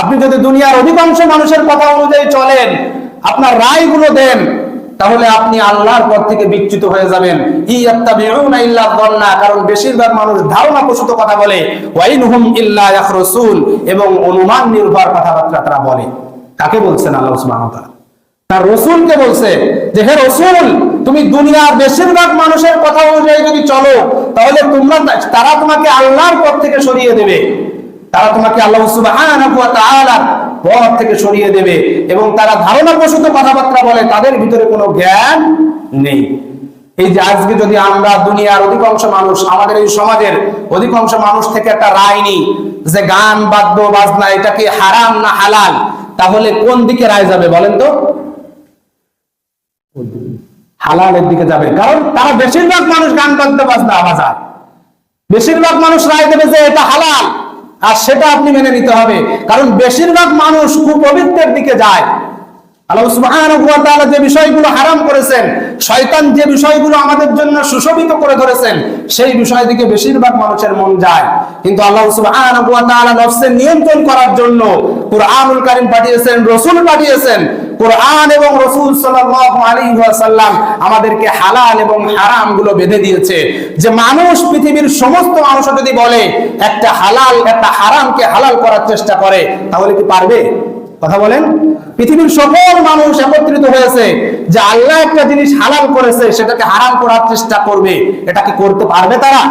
আপনি যদি দুনিয়ার অধিকাংশ মানুষের কথা অনুযায়ী চলেন, আপনার রায়গুলো দেন, তাহলে আপনি আল্লাহর পথ থেকে বিচ্যুত হয়ে যাবেন। কারণ বেশিরভাগ মানুষ ধারণা প্রসূত কথা বলে এবং অনুমান নির্ভর কথাবার্তা তারা বলে। কাকে বলছেন আল্লাহ সুবহানাহু তার রসুলকে বলছে যে, হে রসুল, তুমি দুনিয়ার বেশিরভাগ মানুষের কথা অনুযায়ী যদি চলো, তাহলে তোমরা, তারা তোমাকে আল্লাহর পথ থেকে সরিয়ে দেবে। তারা তোমাকে আল্লাহ পথ থেকে সরিয়ে দেবে এবং তারা ধারণা প্রসূত কথাবার্তা বলে, তাদের ভিতরে কোনো জ্ঞান নেই। এই যে আজকে যদি আমরা দুনিয়ার অধিকাংশ মানুষ, আমাদের এই সমাজের অধিকাংশ মানুষ থেকে একটা রায় নিই যে গান, বাদ্য, বাজনা, এটা কি হারাম না হালাল? তাহলে কোন দিকে রায় যাবে বলেন তো? হালালের দিকে যাবে। কারণ তারা বেশিরভাগ মানুষ গান বাজতে বাজনা বাজায় বেশিরভাগ মানুষ রায় দেবে যে এটা হালাল। আর সেটা আপনি মেনে নিতে হবে। কারণ বেশিরভাগ মানুষ কুপবিত্রের দিকে যায়। নিয়ন্ত্রণ করার জন্য পাঠিয়েছেন পাঠিয়েছেন। কোরআন এবং রসুল ওয়াসাল্লাম আমাদেরকে হালাল এবং হারামগুলো বেঁধে দিয়েছে। যে মানুষ পৃথিবীর সমস্ত মানুষ যদি বলে, একটা হালাল, একটা হারামকে হালাল করার চেষ্টা করে, তাহলে কি পারবে? কথা বলেন? পৃথিবীর সকল মানুষ একত্রিত হয়েছে যে আল্লাহ একটা জিনিস হালাল করেছে, সেটাকে হারাম করার চেষ্টা করবে। এটা কি করতে পারবে তারা?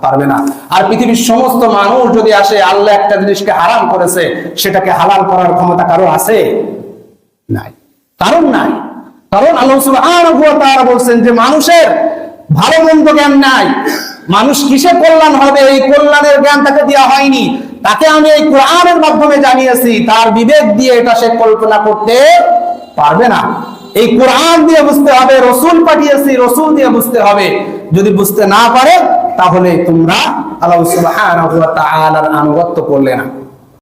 পারবে না। আর পৃথিবীর সমস্ত মানুষ যদি আসে, আল্লাহ একটা জিনিসকে হারাম করেছে, সেটাকে হালাল করার ক্ষমতা কারও আছে? নাই। কারণ নাই। কারণ আল্লাহ সুবহানাহু বলছেন যে মানুষের ভালো জ্ঞান নাই। মানুষ কিসে কল্যাণ হবে? এই কল্যাণের জ্ঞান তাকে দেওয়া হয়নি। তাকে আমি এই কোরআনের মাধ্যমে জানিয়েছি। তার বিবেক দিয়ে এটা সে কল্পনা করতে পারবে না। এই কোরআন দিয়ে বুঝতে হবে, রসুল পাঠিয়েছি, রসুল দিয়ে বুঝতে হবে। যদি বুঝতে না পারে, তাহলে তোমরা আল্লাহ আনুগত্য করলে না।